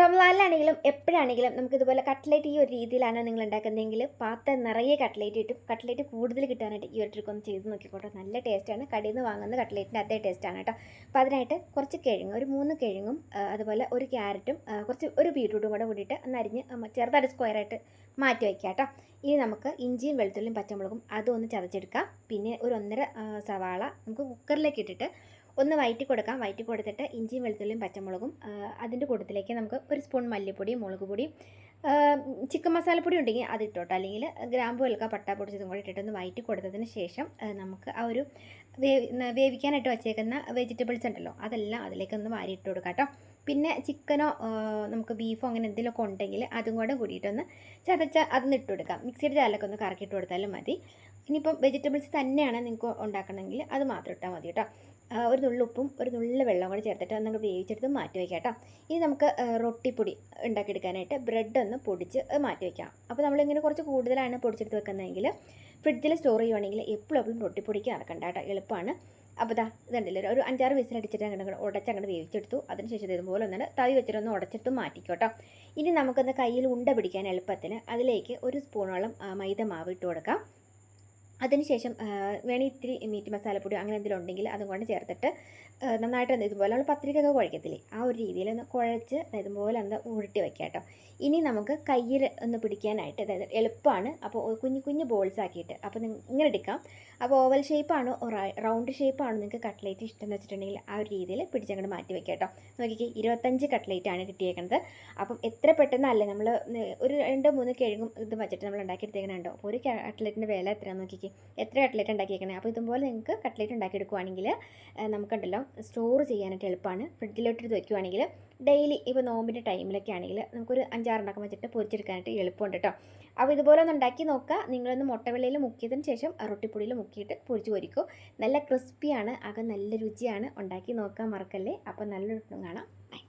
റംലാനിലാണെങ്കിലും എപ്പോഴാണെങ്കിലും നമുക്ക് ഇതുപോലെ കട്ട്ലേറ്റ് ഈ ഒരു രീതിയിലാണ് നിങ്ങൾ ഉണ്ടാക്കുന്നതെങ്കിൽ പാത്ത നിറയെ കട്ട്ലേറ്റ് കിട്ടും. കട്ട്ലേറ്റ് കൂടുതൽ കിട്ടാനായിട്ട് ഈ ഒരു ട്രിക്ക് ഒന്ന് ചെയ്ത് നോക്കിക്കോട്ടെ. നല്ല ടേസ്റ്റാണ് കടയിൽ നിന്ന് വാങ്ങുന്ന കട്ട്ലേറ്റിന്റെ അതേ ടേസ്റ്റാണ് കേട്ടോ. അപ്പോൾ അതിനായിട്ട് കുറച്ച് കിഴങ്ങ് ഒരു മൂന്ന് കിഴങ്ങും അതുപോലെ ഒരു ക്യാരറ്റും കുറച്ച് ഒരു ബീട്രൂട്ടും കൂടെ കൂടിയിട്ട് ഒന്ന് അരിഞ്ഞ് ചെറുതായിട്ട് സ്ക്വയറായിട്ട് മാറ്റി വയ്ക്കുക കേട്ടോ. ഇനി നമുക്ക് ഇഞ്ചിയും വെളുത്തുള്ളിയും പച്ചമുളകും അതും ഒന്ന് ചതച്ചെടുക്കാം. പിന്നെ ഒരു ഒന്നര സവാള നമുക്ക് കുക്കറിലേക്ക് ഇട്ടിട്ട് ഒന്ന് വയറ്റി കൊടുക്കാം. വയറ്റി കൊടുത്തിട്ട് ഇഞ്ചിയും വെളുത്തുള്ളിയും പച്ചമുളകും അതിന്റെ കൂട്ടത്തിലേക്ക് നമുക്ക് ഒരു സ്പൂൺ മല്ലിപ്പൊടിയും മുളക് പൊടിയും ചിക്കൻ മസാലപ്പൊടി ഉണ്ടെങ്കിൽ അത് ഇട്ടോട്ടോ അല്ലെങ്കിൽ ഗ്രാമ്പു വെളുക്ക പട്ട പൊടിച്ചതും കൂടി ഇട്ടിട്ടൊന്ന് വയറ്റി കൊടുത്തതിന് ശേഷം നമുക്ക് ആ ഒരു വേവി വേവിക്കാനായിട്ട് വച്ചേക്കുന്ന വെജിറ്റബിൾസ് ഉണ്ടല്ലോ അതെല്ലാം അതിലേക്കൊന്ന് വാരി ഇട്ട് കൊടുക്കാം കേട്ടോ. പിന്നെ ചിക്കനോ നമുക്ക് ബീഫോ അങ്ങനെ എന്തെങ്കിലുമൊക്കെ ഉണ്ടെങ്കിൽ അതും കൂടെ കൂടിയിട്ടൊന്ന് ചതച്ച അതൊന്ന് ഇട്ട് കൊടുക്കാം. മിക്സിയുടെ ചാലൊക്കെ ഒന്ന് കറക്കിയിട്ട് കൊടുത്താലും മതി. ഇനിയിപ്പം വെജിറ്റബിൾസ് തന്നെയാണ് നിങ്ങൾക്ക് ഉണ്ടാക്കണമെങ്കിൽ അത് മാത്രം ഇട്ടാൽ മതി കേട്ടോ. ഒരു നുള്ളുപ്പും ഒരു നുള്ളു വെള്ളം കൂടി ചേർത്തിട്ട് ഒന്ന് വേവിച്ചെടുത്ത് മാറ്റി വയ്ക്കാം കേട്ടോ. ഇനി നമുക്ക് റൊട്ടിപ്പൊടി ഉണ്ടാക്കിയെടുക്കാനായിട്ട് ബ്രെഡ് ഒന്ന് പൊടിച്ച് മാറ്റി വയ്ക്കാം. അപ്പോൾ നമ്മളിങ്ങനെ കുറച്ച് കൂടുതലാണ് പൊടിച്ചെടുത്ത് വെക്കുന്നതെങ്കിൽ ഫ്രിഡ്ജിൽ സ്റ്റോർ ചെയ്യുവാണെങ്കിൽ എപ്പോഴും എപ്പോഴും റൊട്ടിപ്പൊടിക്ക് നടക്കണ്ട കേട്ടോ എളുപ്പമാണ്. അപ്പോൾ ദാ ഇതുണ്ടല്ലോ ഒരു അഞ്ചാറ് വിസിലടിച്ചിട്ട് അങ്ങനെ ഉടച്ച് അങ്ങനെ വേവിച്ചെടുത്തു. അതിനുശേഷം ഇത് ഇതുപോലെ ഒന്നാണ് തവി വെച്ചിട്ടൊന്ന് ഉടച്ചെടുത്ത് മാറ്റിക്കോട്ടോ ഇനി നമുക്കൊന്ന് കയ്യിൽ ഉണ്ട പിടിക്കാൻ എളുപ്പത്തിന് അതിലേക്ക് ഒരു സ്പൂണോളം മൈദ മാവ് ഇട്ട് കൊടുക്കാം. അതിനുശേഷം വേണി ഇത്തിരി മീറ്റ് മസാലപ്പൊടി അങ്ങനെ എന്തെങ്കിലും ഉണ്ടെങ്കിൽ അതും കൊണ്ട് ചേർത്തിട്ട് നന്നായിട്ട് ഇതുപോലെ നമ്മൾ പത്രികയൊക്കെ കുഴക്കത്തില്ലേ? ആ ഒരു രീതിയിൽ ഒന്ന് കുഴച്ച് ഇതുപോലെ ഒന്ന് ഉരുട്ടി വയ്ക്കുക കേട്ടോ. ഇനി നമുക്ക് കയ്യിൽ ഒന്ന് പിടിക്കാനായിട്ട് അതായത് എളുപ്പമാണ്. അപ്പോൾ കുഞ്ഞു കുഞ്ഞു ബോൾസ് ആക്കിയിട്ട് അപ്പോൾ ഇങ്ങനെ എടുക്കാം. അപ്പോൾ ഓവൽ ഷേപ്പാണോ റൗണ്ട് ഷേപ്പാണോ നിങ്ങൾക്ക് കട്ട്ലേറ്റ് ഇഷ്ടം എന്ന് വെച്ചിട്ടുണ്ടെങ്കിൽ ആ ഒരു രീതിയിൽ പിടിച്ചങ്ങോട്ട് മാറ്റി വെക്കാട്ടോ കേട്ടോ. നോക്കിക്കേ ഇരുപത്തഞ്ച് കട്ട്ലേറ്റാണ് കിട്ടിയേക്കുന്നത് അപ്പം എത്ര പെട്ടെന്നല്ലേ നമ്മൾ ഒരു രണ്ട് മൂന്ന് കിഴങ്ങും ഇത് വെച്ചിട്ട് നമ്മൾ ഉണ്ടാക്കിയെടുത്തേക്കണുണ്ടോ അപ്പോൾ ഒരു കട്ട്ലേറ്റിന്റെ വില എത്രയാണെന്ന് നോക്കിക്കേ. എത്ര കട്ട്ലേറ്റ് ഉണ്ടാക്കിയേക്കണേ? അപ്പോൾ ഇതുപോലെ നിങ്ങൾക്ക് കട്ട്ലേറ്റ് ഉണ്ടാക്കിയെടുക്കുവാണെങ്കിൽ നമുക്കുണ്ടല്ലോ സ്റ്റോർ ചെയ്യാനായിട്ട് എളുപ്പമാണ്. ഫ്രിഡ്ജിലോട്ട് എടുത്ത് വെക്കുവാണെങ്കിൽ ഡെയിലി ഇപ്പോൾ നോമ്പിന്റെ ടൈമിലൊക്കെ ആണെങ്കിൽ നമുക്കൊരു അഞ്ചാറെണ്ണക്കം വെച്ചിട്ട് പൊരിച്ചെടുക്കാനായിട്ട് എളുപ്പമുണ്ട് കേട്ടോ. അപ്പോൾ ഇതുപോലെ ഒന്ന് ഉണ്ടാക്കി നോക്കുക. നിങ്ങളൊന്ന് മുട്ടവെള്ളയിൽ മുക്കിയതിന് ശേഷം റൊട്ടിപ്പൊടിയിൽ മുക്കിയിട്ട് പൊരിച്ച് പൊരിക്കും. നല്ല ക്രിസ്പിയാണ് അത് നല്ല രുചിയാണ്. ഉണ്ടാക്കി നോക്കാൻ മറക്കല്ലേ? അപ്പോൾ നല്ലൊരു കാണാം. ബൈ